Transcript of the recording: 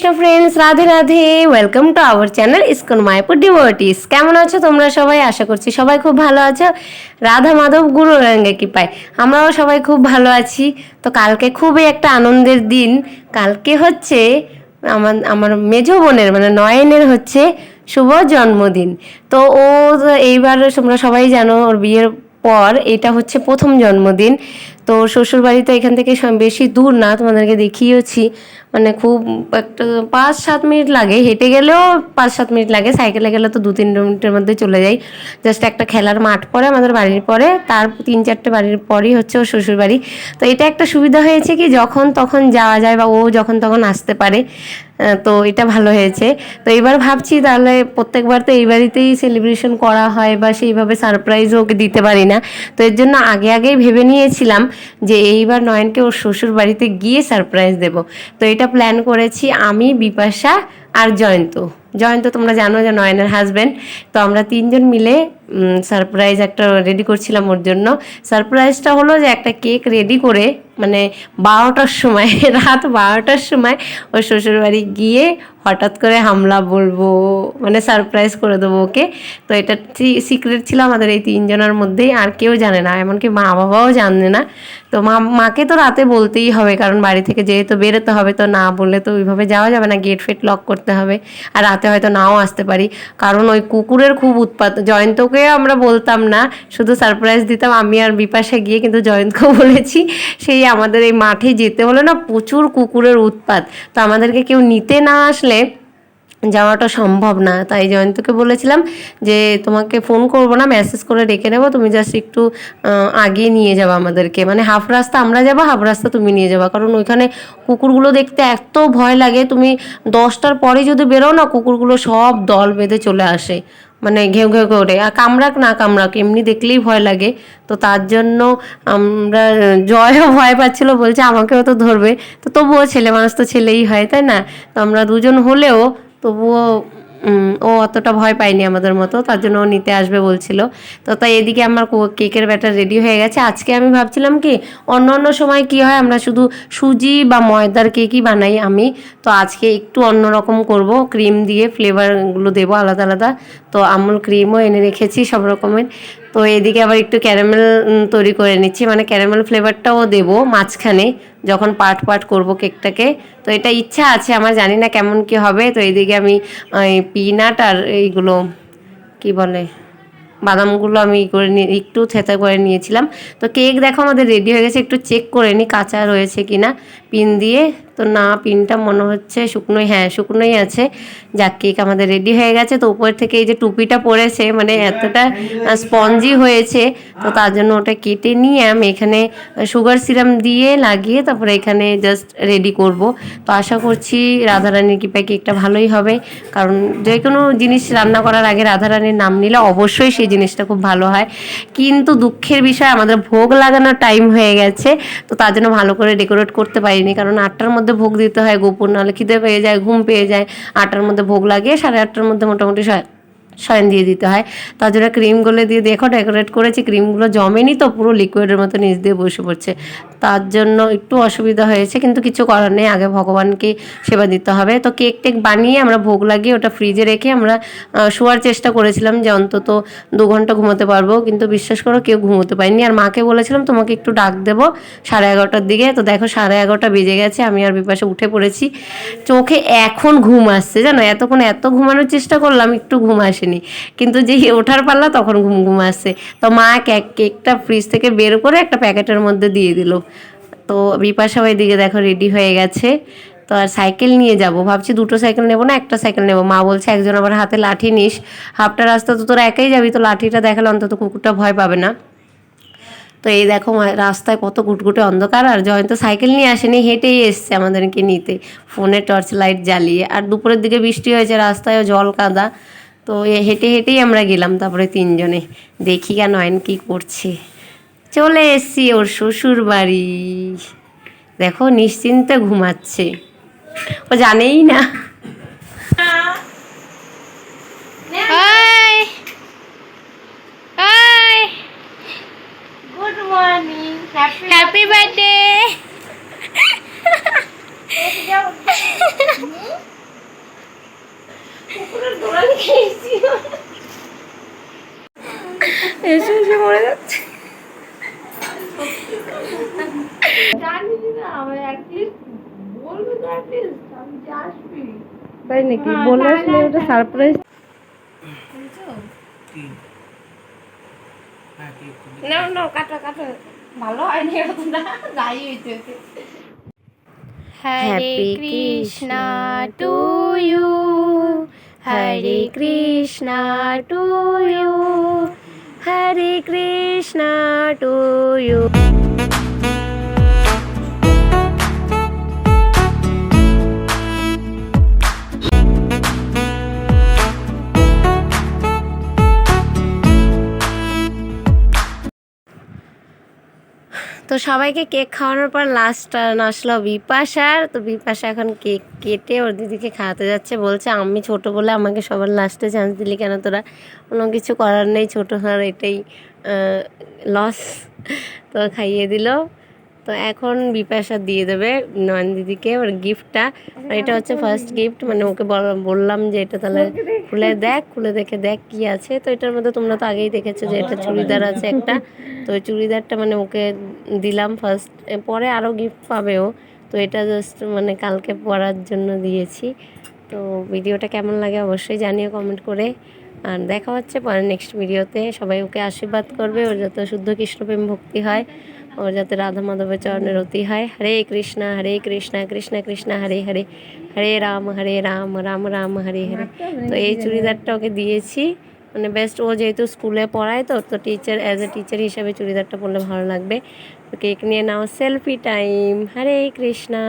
Krishna friends Radhe Radhe welcome to our channel ISKCON Mayapur devotees কেমন আছো তোমরা সবাই? আশা করছি সবাই খুব ভালো আছো। রাধা মাধব গুরু রঙ্গে কি পায় আমরাও সবাই খুব ভালো আছি। তো কালকে খুবই একটা আনন্দের দিন। কালকে হচ্ছে আমার আমার মেজো বোনের মানে নয়নের হচ্ছে শুভ জন্মদিন। তো ও এইবার তোমরা সবাই জানো, ওর বিয়ের পর এটা হচ্ছে প্রথম জন্মদিন। তো শ্বশুর তো এখান থেকে বেশি দূর না, তোমাদেরকে দেখিয়েছি মানে খুব একটা পাঁচ সাত মিনিট লাগে, হেঁটে গেলেও পাঁচ সাত মিনিট লাগে, সাইকেলে গেলে তো দু তিন মিনিটের মধ্যে চলে যাই। জাস্ট একটা খেলার মাঠ পরে আমাদের বাড়ির পরে, তার তিন চারটে বাড়ির পরই হচ্ছে ওর শ্বশুর বাড়ি তো এটা একটা সুবিধা হয়েছে কি, যখন তখন যাওয়া যায় বা ও যখন তখন আসতে পারে। তো এটা ভালো হয়েছে। তো এবার ভাবছি তাহলে প্রত্যেকবার তো এই বাড়িতেই সেলিব্রেশন করা হয় বা সেইভাবে সারপ্রাইজ ওকে দিতে পারি না। তো এর জন্য আগে আগেই ভেবে নিয়েছিলাম যে এইবার নয়নকে ওর শ্বশুর বাড়িতে গিয়ে সারপ্রাইজ দেব। তো এটা প্ল্যান করেছি আমি, বিপাশা আর জয়ন্ত। জয়ন্ত, তোমরা জানো যে নয়নের হাজব্যান্ড তো আমরা তিনজন মিলে সারপ্রাইজ একটা রেডি করছিলাম ওর জন্য। সারপ্রাইজটা হলো যে একটা কেক রেডি করে মানে বারোটার সময়, রাত বারোটার সময় ওর শ্বশুরবাড়ি গিয়ে হঠাৎ করে হামলা বলব মানে সারপ্রাইজ করে দেবো ওকে। তো এটা সিক্রেট ছিল আমাদের এই তিনজনের মধ্যেই, আর কেউ জানে না, এমনকি মা বাবাও জানে না। তো মা, মাকে তো রাতে বলতেই হবে, কারণ বাড়ি থেকে যেহেতু বেরোতে হবে, তো না বললে তো ওইভাবে যাওয়া যাবে না গেট ফেট লক করতে হবে। আর রাতে হয়তো নাও আসতে পারি। কারণ ওই কুকুরের খুব উৎপাত, জয়ন্তকে আমরা বলতাম না, শুধু সারপ্রাইজ দিতাম, আমি আর বিপাশে গিয়ে কিন্তু জয়ন্তকে বলেছি, সেই আমাদের এই মাঠে যেতে হলো না প্রচুর কুকুরের উৎপাত। তো আমাদেরকে কেউ নিতে না আসলে যাওয়াটা সম্ভব না। তাই জয়ন্তকে বলেছিলাম যে তোমাকে ফোন করব না মেসেজ করে ডেকে নেব। তুমি জাস্ট একটু আহ, আগে নিয়ে যাব আমাদেরকে। মানে হাফ রাস্তা আমরা যাব হাফ রাস্তা তুমি নিয়ে যাব। কারণ ওইখানে কুকুরগুলো দেখতে এত ভয় লাগে তুমি দশটার পরে যদি বেরো না কুকুরগুলো সব দল বেঁধে চলে আসে। মানে ঘেউ ঘেউ করে আর কামড়াক না কামড়াক এমনি দেখলেই ভয় লাগে। তো তার জন্য আমরা জয়ও ভয় পাচ্ছিল বলছে আমাকেও তো ধরবে। তো তবুও ছেলে মানুষ তো ছেলেই হয় তাই না? তো আমরা দুজন হলেও তবুও ও অতটা ভয় পায়নি আমাদের মতো, তার জন্য ও নিতে আসবে বলছিল। তো তাই এদিকে আমার কেকের ব্যাটার রেডি হয়ে গেছে। আজকে আমি ভাবছিলাম কি, অন্য অন্য সময় কি হয়, আমরা শুধু সুজি বা ময়দার কেকই বানাই আমি। তো আজকে একটু অন্যরকম করব ক্রিম দিয়ে ফ্লেভারগুলো দেবো আলাদা আলাদা। তো আমুল ক্রিমও এনে রেখেছি সব রকমের। তো এদিকে আবার একটু ক্যারামেল তৈরি করে নিচ্ছি। মানে ক্যারামেল ফ্লেভারটাও দেব মাঝখানে যখন পার্ট পার্ট করব কেকটাকে। তো এটা ইচ্ছা আছে, আমার জানি না কেমন কি হবে। তো এদিকে আমি পিনাট আর এইগুলো, কি বলে? বাদামগুলো আমি করে নিয়ে একটু থেতা করে নিয়েছিলাম। তো কেক দেখো আমাদের রেডি হয়ে গেছে, একটু চেক করে নিই কাঁচা রয়েছে কি না পিন দিয়ে, তো না, পিনটা মনে হচ্ছে শুকনোই হ্যাঁ শুকনোই আছে। যাক, কেক আমাদের রেডি হয়ে গেছে। তো উপর থেকে এই যে টুপিটা পড়েছে মানে এতটা স্পঞ্জি হয়েছে, তো তার জন্য ওটা কেটে নিয়ে আমি এখানে সুগার সিরাম দিয়ে লাগিয়ে তারপরে এখানে জাস্ট রেডি করব। তো আশা করছি রাধারানীর কৃপায় কেকটা ভালোই হবে, কারণ যে কোনো জিনিস রান্না করার আগে রাধারানীর নাম নিলে অবশ্যই সেই জিনিসটা খুব ভালো হয়। কিন্তু দুঃখের বিষয়, আমাদের ভোগ লাগানোর টাইম হয়ে গেছে, তো তার জন্য ভালো করে ডেকোরেট করতে পারিনি। কারণ আটটার মধ্যে ভোগ দিতে হয়, গোপন নাহলে খিদে পেয়ে যায়, ঘুম পেয়ে যায়। আটটার মধ্যে ভোগ লাগিয়ে সাড়ে আটটার মধ্যে মোটামুটি শয়ন দিয়ে দিতে হয়। তার জন্য ক্রিমগুলো দিয়ে দেখো ডেকোরেট করেছি ক্রিমগুলো জমেনি তো, পুরো লিকুইডের মতো নিচ দিয়ে বসে পড়ছে। তার জন্য একটু অসুবিধা হয়েছে, কিন্তু কিছু করার নেই। আগে ভগবানকে সেবা দিতে হবে। তো কেক টেক বানিয়ে আমরা ভোগ লাগিয়ে ওটা ফ্রিজে রেখে আমরা শোয়ার চেষ্টা করেছিলাম যে অন্তত দু ঘণ্টা ঘুমোতে পারব, কিন্তু বিশ্বাস করো কেউ ঘুমোতে পারিনি। আর মাকে বলেছিলাম, তোমাকে একটু ডাক দেবো সাড়ে এগারোটার দিকে। তো দেখো সাড়ে এগারোটা বেজে গেছে, আমি আর বিপাশে উঠে পড়েছি। চোখে এখন ঘুম আসছে, জানো? এতক্ষণ এত ঘুমানোর চেষ্টা করলাম, একটু ঘুম আসেনি। কিন্তু যে ওঠার পারলা তখন ঘুম ঘুম আসছে। তো মা কেক কেকটা ফ্রিজ থেকে বের করে একটা প্যাকেটের মধ্যে দিয়ে দিল। তো বিপাশা ওইদিকে দেখো রেডি হয়ে গেছে। তো আর সাইকেল নিয়ে যাব। ভাবছি দুটো সাইকেল নেব না, একটা সাইকেল নেব। মা বলছে, একজন আবার হাতে লাঠি নিস। হাফটা রাস্তা তো তোরা একাই যাবি, তো লাঠিটা দেখালে অন্তত কুকুরটা ভয় পাবে না। তো এই দেখো রাস্তায় কত গুটগুটে অন্ধকার। আর জয়ন্ত সাইকেল নিয়ে আসেনি, হেঁটেই এসছে আমাদেরকে নিতে। ফোনে টর্চ লাইট জ্বালিয়ে। আর দুপুরের দিকে বৃষ্টি হয়েছে রাস্তায় জল কাদা। তো হেঁটে হেঁটেই আমরা গেলাম তারপরে তিনজনে। দেখি কেন আইন কি করছে। চলে এসছি ওর শ্বশুর বাড়ি। দেখো নিশ্চিন্তে ঘুমাচ্ছে। ও জানেই না। Hi. Hi. Good morning happy birthday এসে এসে মরে যাচ্ছে জানি না আমি অ্যাটলিস্ট বলবি তো অ্যাটলিস্ট আমি যে আসবি তাই নাকি হ্যাঁ, বলে আসলে ওটা তাই। সারপ্রাইজ হ্যাঁ। না না কাটো কাটো ভালো হয়নি এরকম না যাই হয়েছে Happy Krishna to you. Hare Krishna to you. Hare Krishna to you. তো সবাইকে কেক খাওয়ানোর পর লাস্ট টার্ন আসলো বিপাশার তো বিপাশা এখন কেক কেটে ওর দিদিকে খাওয়াতে যাচ্ছে, বলছে, আমি ছোট বলে আমাকে সবার লাস্টে চান্স দিলি কেন তোরা? কোনো কিছু করার নেই, ছোটো হওয়ার এটাই লস তো খাইয়ে দিল। তো এখন বিপাশা দিয়ে দেবে নয়ন দিদিকে ওর গিফটটা এটা হচ্ছে ফার্স্ট গিফট মানে ওকে বল- বললাম যে এটা তাহলে খুলে দেখ খুলে দেখে দেখ কি আছে। তো এটার মধ্যে তোমরা তো আগেই দেখেছ যে এটা চুড়িদার আছে একটা। তো ওই চুড়িদারটা মানে ওকে দিলাম ফার্স্ট পরে আরও গিফট পাবে ও। তো এটা জাস্ট মানে কালকে পরার জন্য দিয়েছি। তো ভিডিওটা কেমন লাগে অবশ্যই জানিও কমেন্ট করে। আর দেখা হচ্ছে পরে নেক্সট ভিডিওতে সবাই ওকে আশীর্বাদ করবে ওর যত শুদ্ধ কৃষ্ণপ্রেম ভক্তি হয়। ওর যাতে রাধা মাধবের চরণের রতি হয়। হরে কৃষ্ণা হরে কৃষ্ণা, কৃষ্ণ, কৃষ্ণা, হরে হরে। হরে রাম হরে রাম রাম রাম, হরে হরে। তো এই চুড়িদারটা ওকে দিয়েছি। মানে বেস্ট ও যেহেতু স্কুলে পড়ায় তো তো টিচার অ্যাজ এ টিচার হিসাবে চুড়িদারটা পরলে ভালো লাগবে। তো কেক নিয়ে নাও সেলফি টাইম হরে কৃষ্ণা।